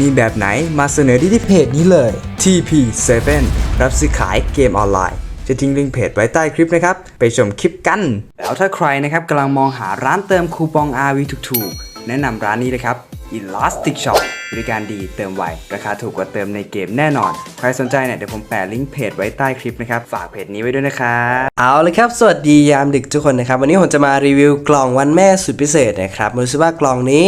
มีแบบไหนมาเสนอที่ที่เพจนี้เลย TP7 รับซื้อขายเกมออนไลน์ จะทิ้งลิงก์เพจไว้ใต้คลิปนะครับ ไปชมคลิปกัน แล้วถ้าใครนะครับกำลังมองหาร้านเติมคูปอง RV ถูกๆ แนะนำร้านนี้เลยครับ Elastic Shop บริการดีเติมไว ราคาถูกกว่าเติมในเกมแน่นอน ใครสนใจเนี่ยเดี๋ยวผมแปะลิงก์เพจไว้ใต้คลิปนะครับ ฝากเพจนี้ไว้ด้วยนะครับเอาเลยครับ สวัสดียามดึกทุกคนนะครับ วันนี้ผมจะมารีวิวกล่องวันแม่สุดพิเศษนะครับมาดูซิว่ากล่องนี้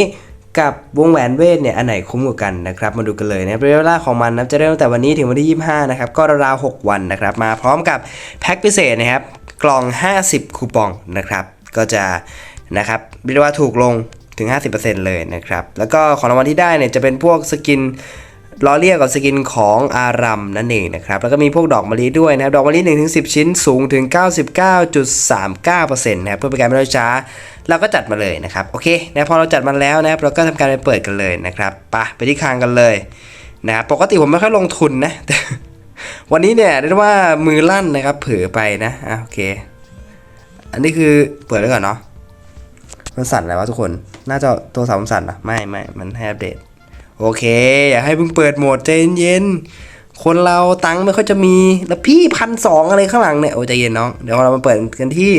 กับวงแหวนเวทเนี่ยอันไหนคุ้มกว่ากันนะครับมาดูกันเลยนะระยะเวลาของมันนะจะเริ่มตั้งแต่วันนี้ถึงวันที่ 25 นะครับ ก็ราวๆ6วันนะครับ มาพร้อมกับแพ็คพิเศษนะครับ กล่อง 50 คูปองนะครับ ก็จะนะครับเรียกได้ว่าถูกลงถึง 50%เลยนะครับ แล้วก็ของรางวัลที่ได้เนี่ยจะเป็นพวกสกิน ล้อเลียกับสกินของอารัมนั่นเองนะครับ แล้วก็มีพวกดอกมะลิด้วยนะครับ ดอกมะลิ1ถึง10 ชิ้นสูงถึง 99.39%นะครับ เพื่อเป็นการไม่รอช้า เราก็จัดมาเลยนะครับ โอเคนะพอเราจัดมาแล้วนะครับ เราก็ทำการไปเปิดกันเลยนะครับปะไปที่คางกันเลยนะครับปกติผมไม่ค่อยลงทุนนะแต่วันนี้เนี่ยเรียกว่ามือลั่นนะครับ เผลอไปนะอะโอเค อันนี้คือเปิดไว้ก่อนเนาะมันสั่นอะไรวะทุกคน น่าจะตัวสามนสั่นปะไม่ไม่มันให้อัปเดต โอเค อย่าให้เพิ่งเปิดโหมดใจเย็นๆคนเราตังค์ไม่ค่อยจะมี แล้วพี่พันสองอะไรข้างหลังเนี่ยโอ้ใจเย็นน้อง เดี๋ยวเรามาเปิดกันที่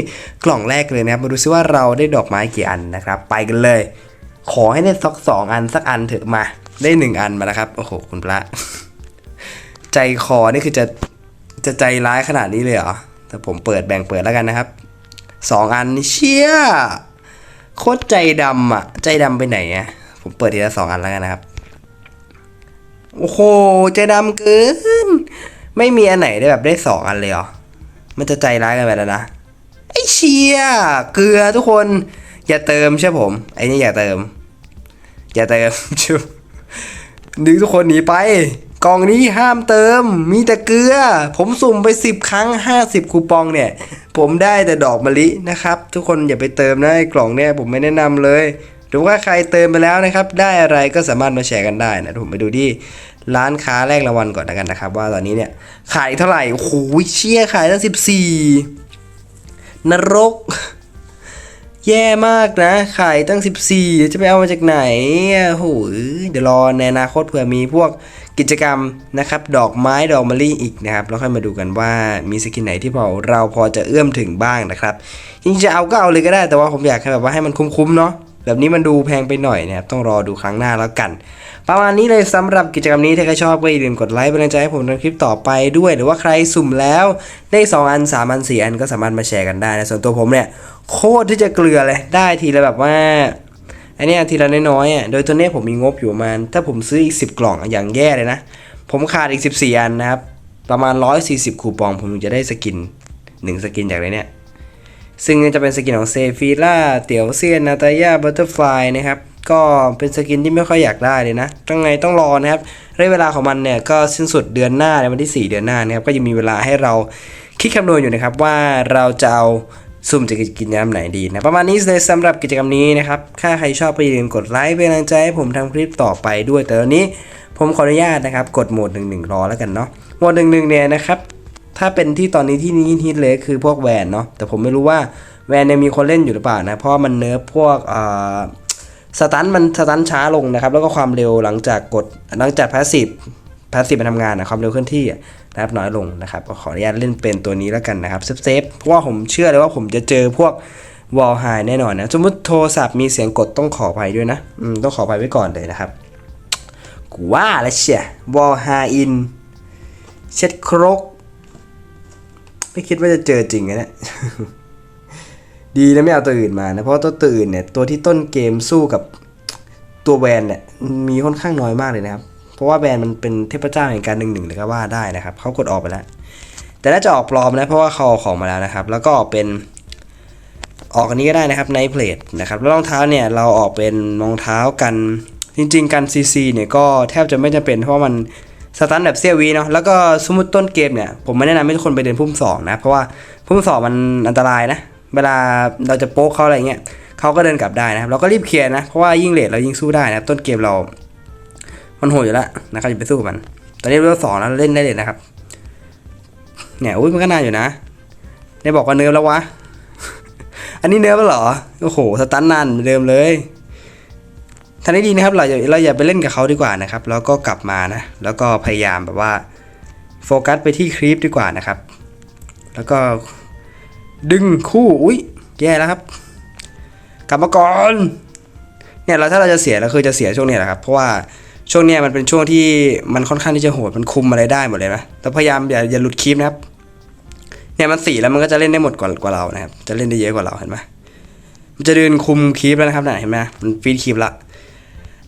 กล่องแรกเลยนะครับ มาดูซิว่าเราได้ดอกไม้กี่อันนะครับ ไปกันเลย ขอให้ได้สักสองอันสักอันเถอะมา ได้หนึ่งอันมาแล้วครับ โอ้โห คุณพระ ใจคอนี่คือจะจะใจร้ายขนาดนี้เลยเหรอ แต่ผมเปิดแบ่งเปิดแล้วกันนะครับสองอันเชี่ยโคตรใจดำอะใจดำไปไหนอะผมเปิดทีละสองอันแล้วกันนะครับ โอ้โหใจดำเกิน ไม่มีอันไหนได้แบบได้สองอันเลยเหรอ มันจะใจร้ายกันไปแล้วนะ ไอ้เชียเกลือทุกคน อย่าเติมใช่ผม ไอ้นี่อย่าเติม อย่าเติมชุบดึงทุกคนหนีไปกล่องนี้ห้ามเติม มีแต่เกลือ ผมสุ่มไป 10 ครั้ง 50 คูปองเนี่ย ผมได้แต่ดอกมะลินะครับ ทุกคนอย่าไปเติมนะไอ้กล่องเนี่ยผมไม่แนะนำเลย หรือว่าใครเติมไปแล้วนะครับ ได้อะไรก็สามารถมาแชร์กันได้นะผมไปดูที่ร้านค้าแรกรางวัลก่อนแล้วกันนะครับ ว่าตอนนี้เนี่ยขายเท่าไหร่โอ้โหเชี่ยขายตั้ง14นรก แย่มากนะ ขายตั้ง 14 จะไปเอามาจากไหนอะโหเดี๋ยวรอในอนาคตเผื่อมีพวกกิจกรรมนะครับ ดอกไม้ดอกมะลิอีกนะครับ แล้วค่อยมาดูกันว่ามีสกินไหนที่พอเราพอจะเอื้อมถึงบ้างนะครับจริงๆจะเอาก็เอาเลยก็ได้แต่ว่าผมอยากให้แบบว่าให้มันคุ้มๆเนาะ แบบนี้มันดูแพงไปหน่อยนะครับต้องรอดูครั้งหน้าแล้วกัน ประมาณนี้เลยสำหรับกิจกรรมนี้ถ้าใครชอบก็อย่าลืมกดไลค์เป็นกำลังใจให้ผมในคลิปต่อไปด้วย หรือว่าใครสุ่มแล้วได้ 2 อัน 3 อัน 4 อันก็สามารถมาแชร์กันได้นะส่วนตัวผมเนี่ยโคตรที่จะเกลือเลยได้ทีละแบบว่าอันเนี้ยทีละน้อยๆอะโดยตัวเนี้ยผมมีงบอยู่ประมาณถ้าผมซื้ออีก 10 กล่องอย่างแย่เลยนะ ผมขาดอีก 14 อันนะครับประมาณ 140 คูปองผมถึงจะได้สกิน 1 สกินจากในเนี้ย ซึ่งจะเป็นสกินของเซฟิล่าเตี๋ยวเซียนนาตายาบัตเตอร์ฟลายนะครับก็เป็นสกินที่ไม่ค่อยอยากได้เลยนะต้องไงต้องรอนะครับระยะเวลาของมันเนี่ยก็สิ้นสุดเดือนหน้าในวันที่ 4 เดือนหน้านะครับก็ยังมีเวลาให้เราคิดคำนวณอยู่นะครับว่าเราจะเอาสุ่มจะกินยามไหนดีนะประมาณนี้เลยสำหรับกิจกรรมนี้นะครับถ้าใครชอบก็อย่าลืมกดไลค์เป็นกำลังใจให้ผมทำคลิปต่อไปด้วย แต่ตอนนี้ผมขออนุญาตนะครับ กดโหมดหนึ่งหนึ่งรอแล้วกันเนาะโหมดหนึ่งหนึ่งเนี่ยนะครับ ถ้าเป็นที่ตอนนี้ที่นี่ฮิตเลยคือพวกแวนเนาะแต่ผมไม่รู้ว่าแวนเนี่ยมีคนเล่นอยู่หรือเปล่านะเพราะมันเนื้อพวกสตันมันสตันช้าลงนะครับ แล้วก็ความเร็วหลังจากกดหลังจากพาสซีฟพาสซีฟมันทำงานนะความเร็วเคลื่อนที่นะครับน้อยลงนะครับก็ขออนุญาตเล่นเป็นตัวนี้แล้วกันนะครับเซฟเซฟเพราะว่าผมเชื่อเลยว่าผมจะเจอพวกวอลไฮแน่นอนนะสมมติโทรศัพท์มีเสียงกดต้องขออภัยด้วยนะอืมต้องขออภัยไว้ก่อนเลยนะครับกูว่าแล้วเชียวอลไฮอินเช็ดครก ไม่คิดว่าจะเจอจริงนะเนี่ยดีนะไม่เอาตัวอื่นมานะ เพราะตัวอื่นเนี่ยตัวที่ต้นเกมสู้กับตัวแวนเนี่ยมีค่อนข้างน้อยมากเลยนะครับ เพราะว่าแวนมันเป็นเทพเจ้าแห่งการหนึ่งหนึ่งเลยก็ว่าได้นะครับเขากดออกไปแล้ว แต่น่าจะออกปลอมนะเพราะว่าเขาเอาของมาแล้วนะครับ แล้วก็ออกเป็นออกอันนี้ก็ได้นะครับในเพลทนะครับแล้วรองเท้าเนี่ยเราออกเป็นรองเท้ากันจริง ๆ กันซีซีเนี่ยก็แทบจะไม่จำเป็นเพราะว่ามัน สตันแบบเซียวีเนาะแล้วก็สมมติต้นเกมเนี่ยผมไม่แนะนำให้ทุกคนไปเดินพุ่มสองนะ เพราะว่าพุ่มสองมันอันตรายนะ เวลาเราจะโป๊กเขาอะไรเงี้ยเขาก็เดินกลับได้นะครับเราก็รีบเคลียร์นะ เพราะว่ายิ่งเลทเรายิ่งสู้ได้นะต้นเกมเรามันโหดอยู่แล้วนะครับอย่าไปสู้กับมัน ตอนนี้เลเวลสองแล้วเล่นได้เลยนะครับ เนี่ยอุ้ยมันก็นานอยู่นะได้บอกว่าเนิร์ฟแล้ววะ อันนี้เนิร์ฟแล้วเหรอ โอ้โห สตันนานเหมือนเดิมเลย ทันได้ดีนะครับเราอย่าเราอย่าไปเล่นกับเขาดีกว่านะครับ แล้วก็กลับมานะ แล้วก็พยายามแบบว่าโฟกัสไปที่คลิปดีกว่านะครับ แล้วก็ดึงคู่อุ้ยแย่แล้วครับ กลับมาก่อนเนี่ยเราถ้าเราจะเสียเราคือจะเสียช่วงนี้แหละครับ เพราะว่าช่วงนี้มันเป็นช่วงที่มันค่อนข้างที่จะโหดมันคุมอะไรได้หมดเลยนะแต่พยายามอย่าอย่าหลุดคลิปนะครับเนี่ยมันสี่แล้วมันก็จะเล่นได้หมดกว่ากว่าเรานะครับ จะเล่นได้เยอะกว่าเราเห็นไหมมันจะเดินคุมคลิปแล้วนะครับน่ะเห็นไหมมันฟีดคลิปละ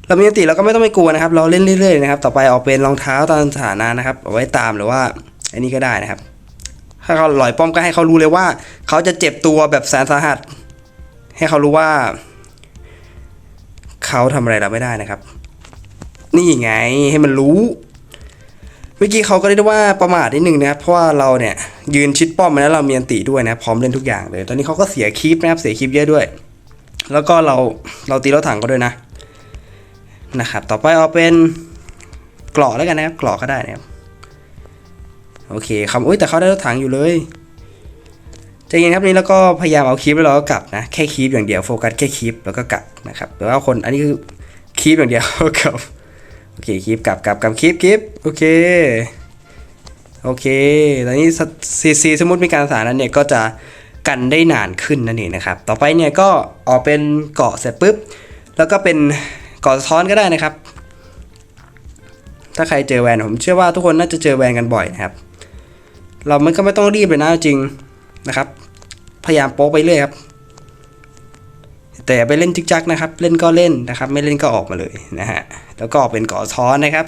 เรามีสติเราก็ไม่ต้องไปกลัวนะครับ เราเล่นเรื่อยๆนะครับ ต่อไปออกเป็นรองเท้าตามสถานะนะครับเอาไว้ตามหรือว่าอันนี้ก็ได้นะครับ ถ้าเขาหลอยป้อมก็ให้เขารู้เลยว่า เขาจะเจ็บตัวแบบแสนสาหัส ให้เขารู้ว่า เขาทำอะไรเราไม่ได้นะครับ นี่ไงให้มันรู้เมื่อกี้เขาก็เรียกได้ว่าประมาทนิดนึงนะครับเพราะว่าเราเนี่ยยืนชิดป้อมมาแล้วเรามีอันติด้วยนะพร้อมเล่นทุกอย่างเลย ตอนนี้เขาก็เสียคลิปนะครับเสียคลิปเยอะด้วย แล้วก็เราเราตีรถถังก็ด้วยนะ นะครับ ต่อไปเอาเป็นกราะแล้วกันนะครับกราะก็ได้นะครับโอเคคำอุ้ยแต่เขาได้รถถังอยู่เลยใจเย็นครับนี่แล้วก็พยายามเอาคลิปแล้วเราก็กลับนะแค่คลิปอย่างเดียวโฟกัสแค่คลิปแล้วก็กลับนะครับแต่ว่าคนอันนี้คือคลิปอย่างเดียวกลับโอเคคลิปกลับกลับกลับคลิปคลิปโอเคโอเคตอนนี้ซีซีสมมติมีการสารนั้นเนี่ยก็จะกันได้นานขึ้นนั่นเองนะครับ ต่อไปเนี่ยก็ออกเป็นเกาะเสร็จปุ๊บ แล้วก็เป็น กาะสะท้อนก็ได้นะครับ ถ้าใครเจอแวนผมเชื่อว่าทุกคนน่าจะเจอแวนกันบ่อยนะครับ เรามันก็ไม่ต้องรีบเลยนะจริงนะครับ พยายามโป๊ไปเรื่อยครับ แต่ไปเล่นจิกจักนะครับ เล่นก็เล่นนะครับ ไม่เล่นก็ออกมาเลยนะฮะแล้วก็ออกเป็นเกาะท้อนนะครับ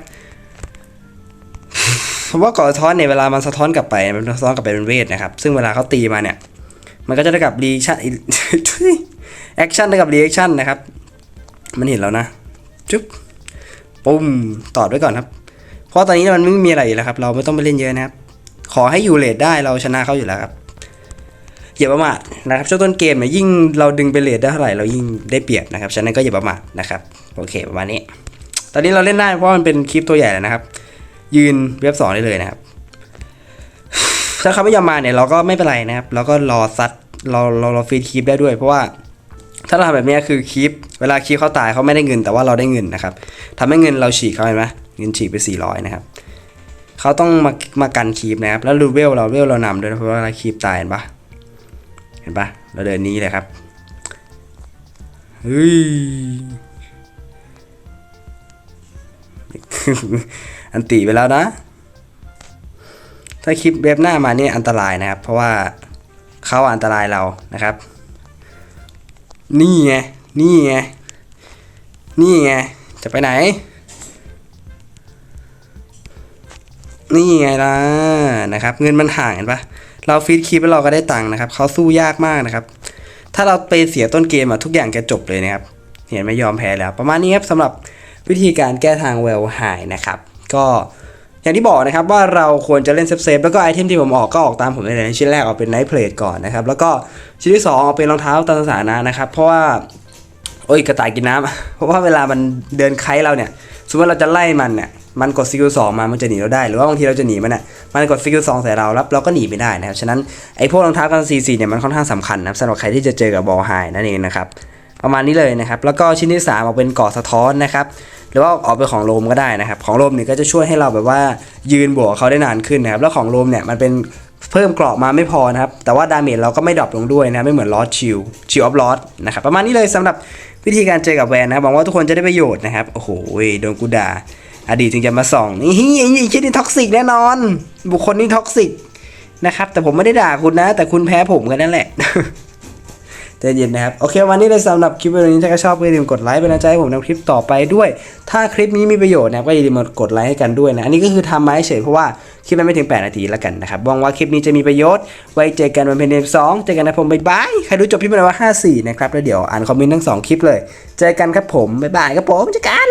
เพราะว่าเกาะท้อนเนี่ยเวลามันสะท้อนกลับไปมันสะท้อนกลับไปเป็นเวทนะครับ ซึ่งเวลาเขาตีมาเนี่ย มันก็จะได้กับรีชั่นแอคชั่นได้กับรีแอคชั่นนะครับ มันเห็นแล้วนะ จุ๊บปุ่มตอดไว้ก่อนครับ เพราะตอนนี้มันไม่มีอะไรอยู่แล้วครับ เราไม่ต้องไปเล่นเยอะนะครับ ขอให้อยู่เลทได้เราชนะเขาอยู่แล้วครับอย่าประมาทนะครับช่วงต้นเกมเนี่ยยิ่งเราดึงไปเลทได้เท่าไหร่เรายิ่งได้เปรียบนะครับฉะนั้นก็อย่าประมาทนะครับโอเคประมาณนี้ ตอนนี้เราเล่นได้เพราะมันเป็นคลิปตัวใหญ่แล้วนะครับ ยืนเว็บสองได้เลยนะครับ ถ้าเขาไม่ยอมมาเนี่ยเราก็ไม่เป็นไรนะครับ เราก็รอซัดเราเราเราฟีดคลิปได้ด้วย เพราะว่า ถ้าเราทำแบบนี้คือคลิป เวลาคลิปเขาตายเขาไม่ได้เงิน แต่ว่าเราได้เงินนะครับทำให้เงินเราฉีกเขาเห็นไหมเงินฉีกไป 400 นะครับเขาต้องมามากันคลิปนะครับ แล้วรูเวลเราเวลเรานำด้วยเพราะว่าเวลาคลิปตายเห็นปะเห็นปะเราเดินนี้เลยครับเฮ้ยอันตีไปแล้วนะ ถ้าคลิปเว็บหน้ามาเนี่ยอันตรายนะครับ เพราะว่าเขาอันตรายเรานะครับ นี่ไง นี่ไง นี่ไง จะไปไหน นี่ไงล่ะนะครับ เงินมันห่างเห็นปะเราฟีดคลิปแล้วเราก็ได้ตังค์นะครับเขาสู้ยากมากนะครับ ถ้าเราไปเสียต้นเกมอะทุกอย่างแกจบเลยนะครับ เห็นไม่ยอมแพ้แล้ว ประมาณนี้ครับสำหรับวิธีการแก้ทางเวลหายนะครับ ก็ อย่างที่บอกนะครับว่าเราควรจะเล่นเซฟๆแล้วก็ไอเทมที่ผมออกก็ออกตามผมเลยนชิ้นแรกออกเป็นไนท์เพลทก่อนนะครับ แล้วก็ชิ้นที่สองออกเป็นรองเท้าตามสถานะนะครับ เพราะว่าโอ้ยกระต่ายกินน้ำเพราะว่าเวลามันเดินไคล้เราเนี่ยสมมติเราจะไล่มันเนี่ยมันกดสกิลสองมา มันจะหนีเราได้ หรือว่าบางทีเราจะหนีมันเนี่ยมันกดสกิลสองใส่เราแล้วเราก็หนีไม่ได้นะครับ ฉะนั้นไอ้พวกรองเท้ากันซีซีเนี่ยมันค่อนข้างสำคัญนะสำหรับใครที่จะเจอกับบอลไฮนั่นเองนะครับ ประมาณนี้เลยนะครับ แล้วก็ชิ้นที่3ออกเป็นเกาะสะท้อนนะครับ หรือว่าออกเป็นของโลมก็ได้นะครับ ของโลมเนี่ยก็จะช่วยให้เราแบบว่ายืนบวกเขาได้นานขึ้นนะครับ แล้วของโลมเนี่ยมันเป็นเพิ่มเกราะมาไม่พอนะครับ แต่ว่าดาเมจเราก็ไม่ดรอปลงด้วยนะไม่เหมือนลอสชิลชิลออฟลอสนะครับประมาณนี้เลยสำหรับวิธีการเจอกับแวนนะหวังว่าทุกคนจะได้ประโยชน์นะครับ โอ้โหโดนกูด่าอดีตจึงจะมาส่องนี่ไอ้คิดนี่ท็อกซิกแน่นอน บุคคลนี้ท็อกซิกนะครับแต่ผมไม่ได้ด่าคุณนะ แต่คุณแพ้ผมกันนั่นแหละ ใจเย็นนะครับ โอเค วันนี้เลยสำหรับคลิปวิดีโอนี้ถ้าใครชอบก็อย่าลืมกดไลค์เป็นกำลังใจให้ผมทำคลิปต่อไปด้วย ถ้าคลิปนี้มีประโยชน์นะก็อย่าลืมกดไลค์ให้กันด้วยนะ อันนี้ก็คือทำมาเฉยเพราะว่าคลิปมันไม่ถึง 8 นาทีแล้วกันนะครับหวังว่าคลิปนี้จะมีประโยชน์ ไว้เจอกันวันเพนเดมสองเจอกันนะผมบ๊ายบาย ใครดูจบพี่เป็นว่า 54 นะครับ แล้วเดี๋ยวอ่านคอมเมนต์ทั้งสองคลิปเลย เจอกันครับผมบ๊ายบายครับผมเจอกัน